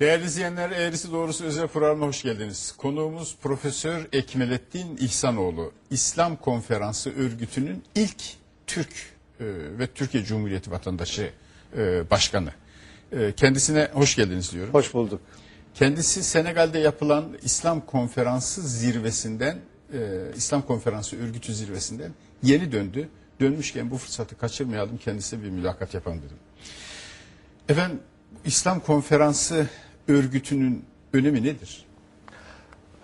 Değerli izleyenler, eğrisi doğrusu özel programına hoş geldiniz. Konuğumuz Profesör Ekmelettin İhsanoğlu, İslam Konferansı Örgütü'nün ilk Türk e, ve Türkiye Cumhuriyeti vatandaşı e, başkanı. E, kendisine hoş geldiniz diyorum. Hoş bulduk. Kendisi Senegal'de yapılan İslam Konferansı zirvesinden, e, İslam Konferansı Örgütü zirvesinden yeni döndü. Dönmüşken bu fırsatı kaçırmayalım, kendisiyle bir mülakat yapalım dedim. Efendim, İslam Konferansı Örgütü'nün önemi nedir?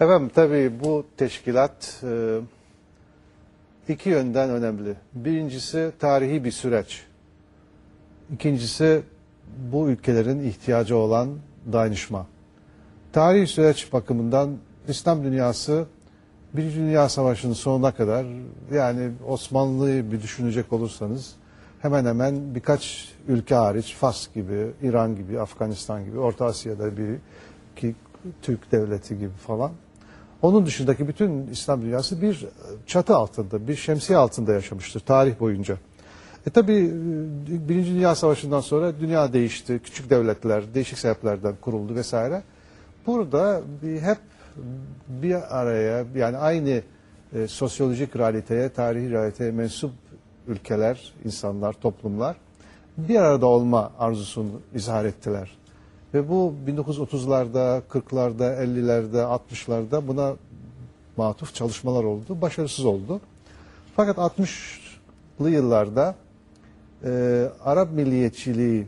Efendim tabii bu teşkilat e, iki yönden önemli. Birincisi tarihi bir süreç. İkincisi bu ülkelerin ihtiyacı olan dayanışma. Tarihi süreç bakımından İslam dünyası Birinci Dünya Savaşı'nın sonuna kadar yani Osmanlı'yı bir düşünecek olursanız hemen hemen birkaç ülke hariç Fas gibi, İran gibi, Afganistan gibi, Orta Asya'da bir ki Türk devleti gibi falan. Onun dışındaki bütün İslam dünyası bir çatı altında, bir şemsiye altında yaşamıştır tarih boyunca. E tabi Birinci Dünya Savaşı'ndan sonra dünya değişti. Küçük devletler değişik sebeplerden kuruldu vesaire. Burada bir, hep bir araya yani aynı e, sosyolojik realiteye, tarihi realiteye mensup ülkeler, insanlar, toplumlar bir arada olma arzusunu izhar ettiler. Ve bu 1930'larda, 40'larda, 50'lerde, 60'larda buna matuf çalışmalar oldu. Başarısız oldu. Fakat 60'lı yıllarda e, Arap milliyetçiliği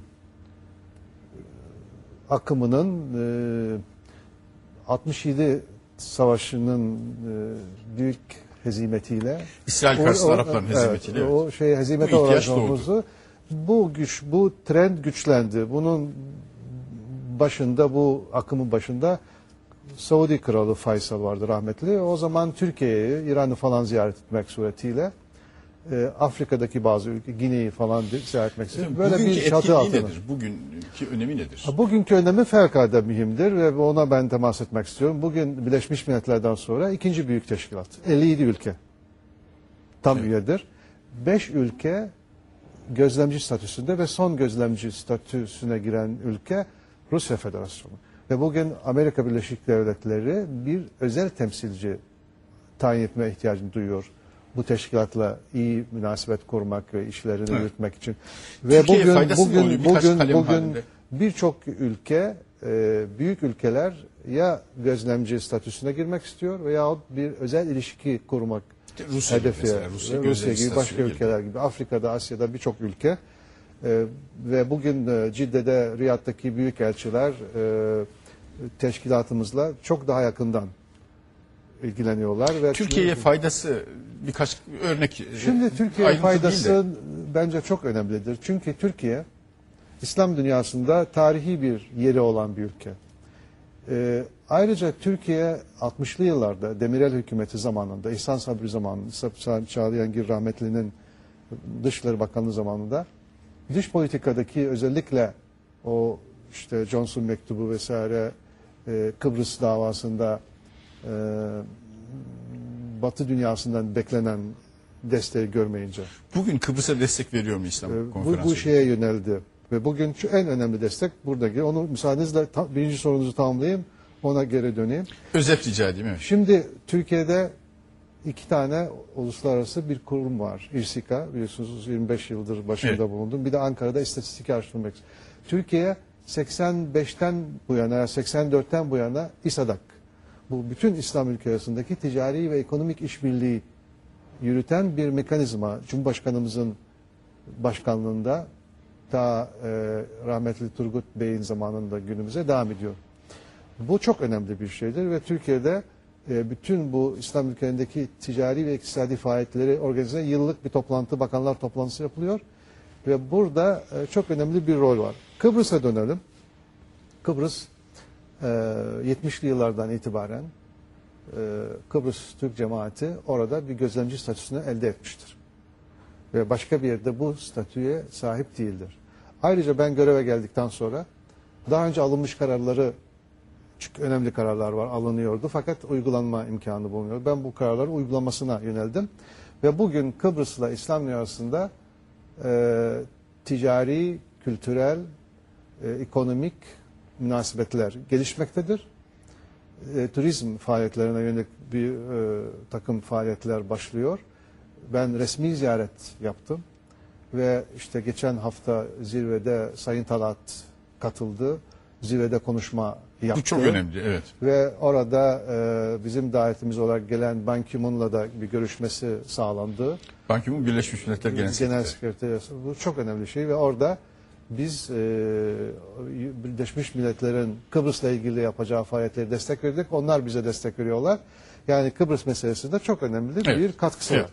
akımının e, 67 Savaşı'nın e, büyük hezimetiyle İsrail karşısında Arapların hezimetiyle. Evet, o şey hezimete uğradığımızı bu güç, bu trend güçlendi. Bunun başında bu akımın başında Saudi Kralı Faysal vardı rahmetli. O zaman Türkiye'yi, İran'ı falan ziyaret etmek suretiyle e, Afrika'daki bazı ülke, Gine'yi falan ziyaret etmek istiyor. Böyle Bugünkü bir çatı altında. nedir? Bugünkü önemi nedir? Ha, Bugünkü önemi fevkalade mühimdir ve ona ben temas etmek istiyorum. Bugün Birleşmiş Milletler'den sonra ikinci büyük teşkilat. 57 ülke tam Evet. üyedir. 5 ülke gözlemci statüsünde ve son gözlemci statüsüne giren ülke Rusya Federasyonu. Ve bugün Amerika Birleşik Devletleri bir özel temsilci tayin etme ihtiyacını duyuyor. Bu teşkilatla iyi münasebet kurmak ve işlerini Evet. yürütmek için. Ve Türkiye'ye bugün bugün bugün bugün birçok ülke e, büyük ülkeler ya gözlemci statüsüne girmek istiyor veyahut bir özel ilişki kurmak Rusya gibi hedefi. mesela, Rusya Rusya, gibi başka girdi. ülkeler gibi Afrika'da, Asya'da birçok ülke e, ve bugün e, Cidde'de, Riyad'daki büyük elçiler e, teşkilatımızla çok daha yakından ilgileniyorlar ve Türkiye'ye faydası birkaç örnek. Şimdi Türkiye ayrıntı değil de. faydası bence çok önemlidir. Çünkü Türkiye İslam dünyasında tarihi bir yeri olan bir ülke. Ee, ayrıca Türkiye 60'lı yıllarda Demirel hükümeti zamanında, İhsan Sabri zamanında, Çağlayangir rahmetlinin Dışişleri Bakanlığı zamanında dış politikadaki özellikle o işte Johnson mektubu vesaire e, Kıbrıs davasında e, Batı dünyasından beklenen desteği görmeyince Bugün Kıbrıs'a destek veriyor mu İslam e, bu, konferansı? bu şeye yöneldi. Ve bugün şu en önemli destek buradaki. Onu müsaadenizle ta- birinci sorunuzu tamamlayayım. Ona geri döneyim. Özet rica edeyim. Evet. Şimdi Türkiye'de iki tane uluslararası bir kurum var. İRSİKA biliyorsunuz 25 yıldır başında Evet. bulundum. Bir de Ankara'da istatistik araştırma merkezi. Türkiye 85'ten bu yana 84'ten bu yana İSADAK. Bu bütün İslam ülkeleri arasındaki ticari ve ekonomik işbirliği yürüten bir mekanizma. Cumhurbaşkanımızın başkanlığında ta e, rahmetli Turgut Bey'in zamanında günümüze devam ediyor. Bu çok önemli bir şeydir ve Türkiye'de e, bütün bu İslam ülkelerindeki ticari ve iktisadi faaliyetleri organize yıllık bir toplantı, bakanlar toplantısı yapılıyor. Ve burada e, çok önemli bir rol var. Kıbrıs'a dönelim. Kıbrıs e, 70'li yıllardan itibaren e, Kıbrıs Türk cemaati orada bir gözlemci statüsünü elde etmiştir. Ve başka bir yerde bu statüye sahip değildir. Ayrıca ben göreve geldikten sonra daha önce alınmış kararları çünkü önemli kararlar var alınıyordu fakat uygulanma imkanı bulmuyor. Ben bu kararların uygulamasına yöneldim. Ve bugün Kıbrıs'la İslam dünyasında e, ticari, kültürel, e, ekonomik münasebetler gelişmektedir. E, turizm faaliyetlerine yönelik bir e, takım faaliyetler başlıyor. Ben resmi ziyaret yaptım ve işte geçen hafta zirvede Sayın Talat katıldı. Zirvede konuşma yaptı. Bu çok önemli, evet. Ve orada e, bizim davetimiz olarak gelen Ban Ki-moon'la da bir görüşmesi sağlandı. Ban Ki-moon Birleşmiş Milletler Genel Genel Sekreteri. Sekreteri. Bu çok önemli şey ve orada biz e, Birleşmiş Milletler'in Kıbrıs'la ilgili yapacağı faaliyetleri destek verdik. Onlar bize destek veriyorlar. Yani Kıbrıs meselesinde çok önemli Evet. bir katkısı Evet. var.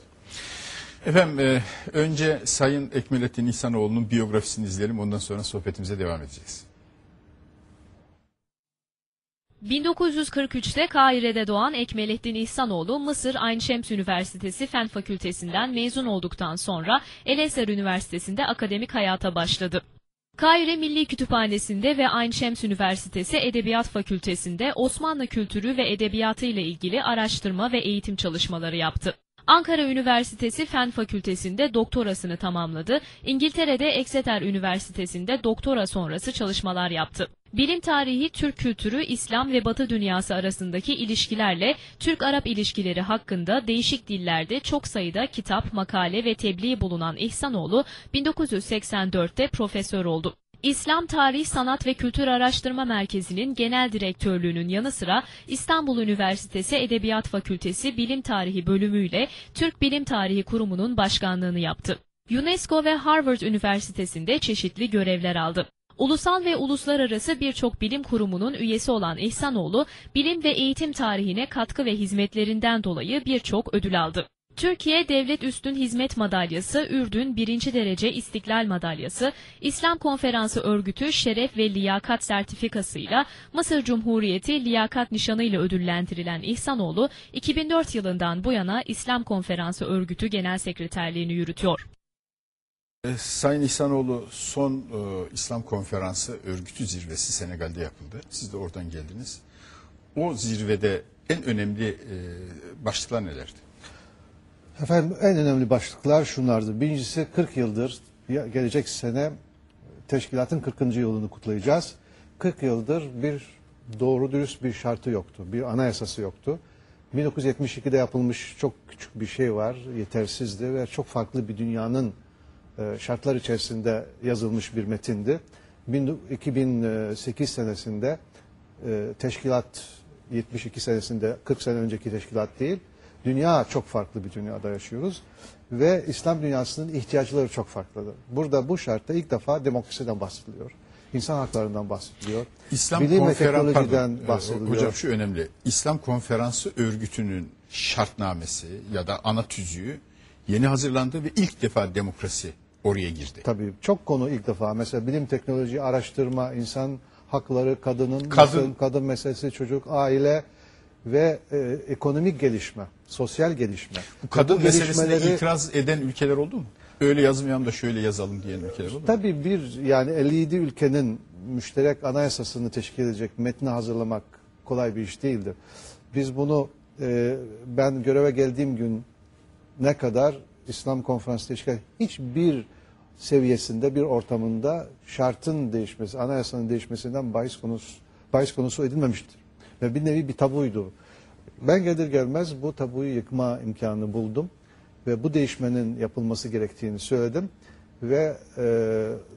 Efendim e, önce Sayın Ekmelettin İhsanoğlu'nun biyografisini izleyelim. Ondan sonra sohbetimize devam edeceğiz. 1943'te Kahire'de doğan Ekmelettin İhsanoğlu, Mısır Ayn Şems Üniversitesi Fen Fakültesinden mezun olduktan sonra El Ezher Üniversitesi'nde akademik hayata başladı. Kahire Milli Kütüphanesi'nde ve Ayn Şems Üniversitesi Edebiyat Fakültesi'nde Osmanlı kültürü ve edebiyatı ile ilgili araştırma ve eğitim çalışmaları yaptı. Ankara Üniversitesi Fen Fakültesi'nde doktorasını tamamladı. İngiltere'de Exeter Üniversitesi'nde doktora sonrası çalışmalar yaptı. Bilim tarihi, Türk kültürü, İslam ve Batı dünyası arasındaki ilişkilerle Türk-Arap ilişkileri hakkında değişik dillerde çok sayıda kitap, makale ve tebliğ bulunan İhsanoğlu 1984'te profesör oldu. İslam Tarih, Sanat ve Kültür Araştırma Merkezi'nin genel direktörlüğünün yanı sıra İstanbul Üniversitesi Edebiyat Fakültesi Bilim Tarihi bölümüyle Türk Bilim Tarihi Kurumu'nun başkanlığını yaptı. UNESCO ve Harvard Üniversitesi'nde çeşitli görevler aldı. Ulusal ve uluslararası birçok bilim kurumunun üyesi olan İhsanoğlu, bilim ve eğitim tarihine katkı ve hizmetlerinden dolayı birçok ödül aldı. Türkiye Devlet Üstün Hizmet Madalyası, Ürdün 1. derece İstiklal Madalyası, İslam Konferansı Örgütü Şeref ve Liyakat Sertifikasıyla Mısır Cumhuriyeti Liyakat Nişanı ile ödüllendirilen İhsanoğlu, 2004 yılından bu yana İslam Konferansı Örgütü Genel Sekreterliğini yürütüyor. E, Sayın İhsanoğlu son e, İslam Konferansı örgütü zirvesi Senegal'de yapıldı. Siz de oradan geldiniz. O zirvede en önemli e, başlıklar nelerdi? Efendim en önemli başlıklar şunlardı. Birincisi 40 yıldır gelecek sene teşkilatın 40. yılını kutlayacağız. 40 yıldır bir doğru dürüst bir şartı yoktu. Bir anayasası yoktu. 1972'de yapılmış çok küçük bir şey var. Yetersizdi ve çok farklı bir dünyanın e, şartlar içerisinde yazılmış bir metindi. Bin- 2008 senesinde e, teşkilat 72 senesinde 40 sene önceki teşkilat değil. Dünya çok farklı bir dünyada yaşıyoruz ve İslam dünyasının ihtiyaçları çok farklıdır. Burada bu şartta ilk defa demokrasiden bahsediliyor. İnsan haklarından bahsediliyor. İslam Bilim ve teknolojiden pardon, e, bahsediliyor. Hocam şu önemli. İslam Konferansı örgütünün şartnamesi ya da ana tüzüğü yeni hazırlandı ve ilk defa demokrasi oraya girdi. Tabii çok konu ilk defa. Mesela bilim, teknoloji, araştırma, insan hakları, kadının, Kadın. kadın, kadın meselesi, çocuk, aile ve e, ekonomik gelişme, sosyal gelişme. Bu kadın Ve meselesine gelişmeleri- itiraz eden ülkeler oldu mu? Öyle yazmayalım da şöyle yazalım diyen ülkeler oldu mu? Tabii bir yani 57 ülkenin müşterek anayasasını teşkil edecek metni hazırlamak kolay bir iş değildir. Biz bunu e, ben göreve geldiğim gün ne kadar İslam konferansı teşkil hiçbir seviyesinde bir ortamında şartın değişmesi, anayasanın değişmesinden bahis konusu, bahis konusu edilmemiştir. Ve bir nevi bir tabuydu. Ben gelir gelmez bu tabuyu yıkma imkanı buldum ve bu değişmenin yapılması gerektiğini söyledim ve e,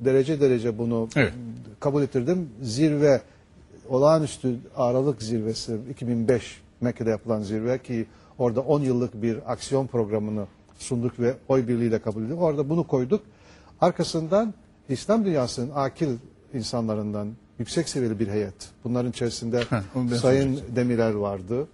derece derece bunu Evet. kabul ettirdim. Zirve olağanüstü Aralık zirvesi 2005 Mekke'de yapılan zirve ki orada 10 yıllık bir aksiyon programını sunduk ve oy birliğiyle kabul edildi. Orada bunu koyduk. Arkasından İslam dünyasının akil insanlarından yüksek seviyeli bir heyet. Bunların içerisinde Sayın Demirel vardı.